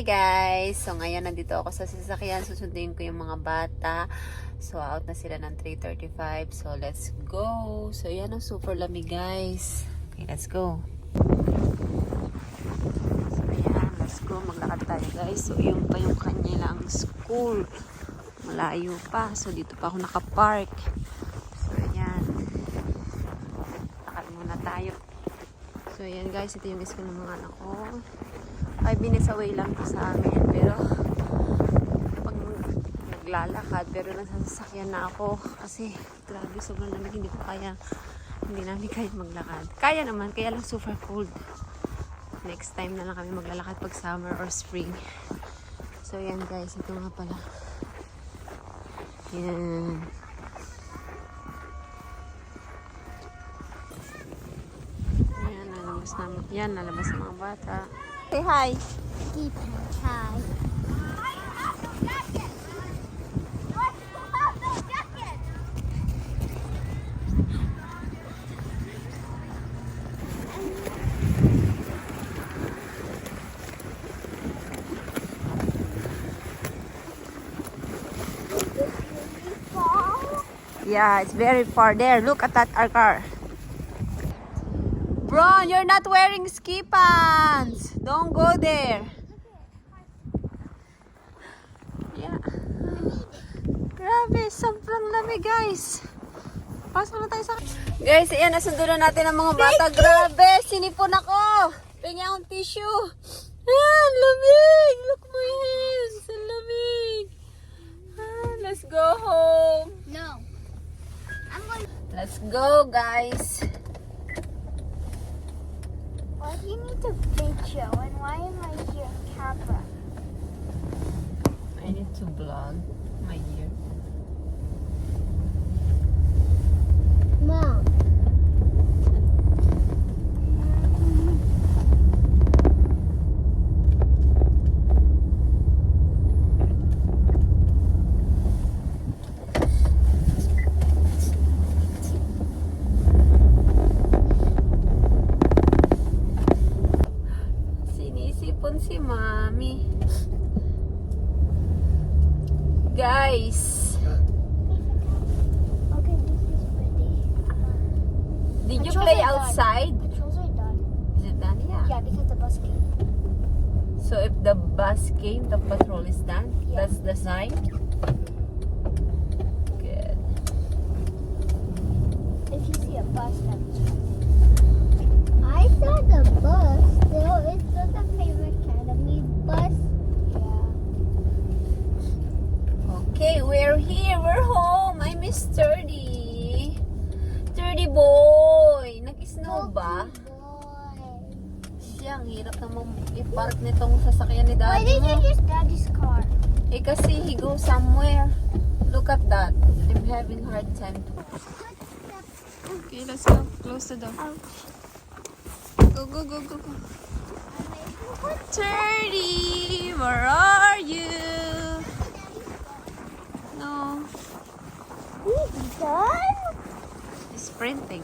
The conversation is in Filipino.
Hi guys! So ngayon nandito ako sa sasakyan. Susundin ko yung mga bata. So out na sila ng 3.35. So let's go! So yan ang super lamig guys. Okay, let's go. So yan, let's go. Maglakad tayo guys. So yung pa yung kanilang school. Malayo pa. So dito pa ako nakapark. So yan. Lakad muna tayo. So yan guys, ito yung school ng mga anak ko. 5 minutes away lang to sa amin. Pero, pag naglalakad, pero nasasakyan na ako. Kasi, grabe, sobrang lamig. Hindi ko kaya, hindi namin kaya maglakad. Kaya naman, kaya lang super cold. Next time na lang kami maglalakad pag summer or spring. So, yan guys. Ito nga pala. Yan. Yan, nalabas na, yan, nalabas ang mga bata. Say hi. Yeah, it's very far there. Look at that our car. Bron, you're not wearing ski pants. Don't go there. Yeah. Grabe, sobrang lamig guys. Pasok na tayo sa... Guys, ayan, nasundo na natin ang mga bata. Grabe, sinipon ako. Pengi akong tissue. Ah, lamig. Look my hands. Ang lamig. Ah, let's go home. No. I'm going. Let's go, guys. You need to video and why am I here on camera? I need to vlog my year. Guys, Okay, this is pretty. did you play outside? Patrols are done. Is it done? Yeah. Yeah, because the bus came. So if the bus came, the patrol is done. Yeah. That's the sign. Good. If you see a bus, that's I saw the bus. Still, it's not the favorite academy bus. Yeah. Okay, we're here. We're home. I miss 30. 30 boy. Nag-snow ba? Boy. Hirap namang i-park nitong sasakyan ni Why daddy did you mo. use daddy's car? Eh kasi he goes somewhere. Look at that. I'm having hard time to. Okay, let's go. Close the door. Go, go, go, go, go. 30, where are you? No, We done? he's sprinting.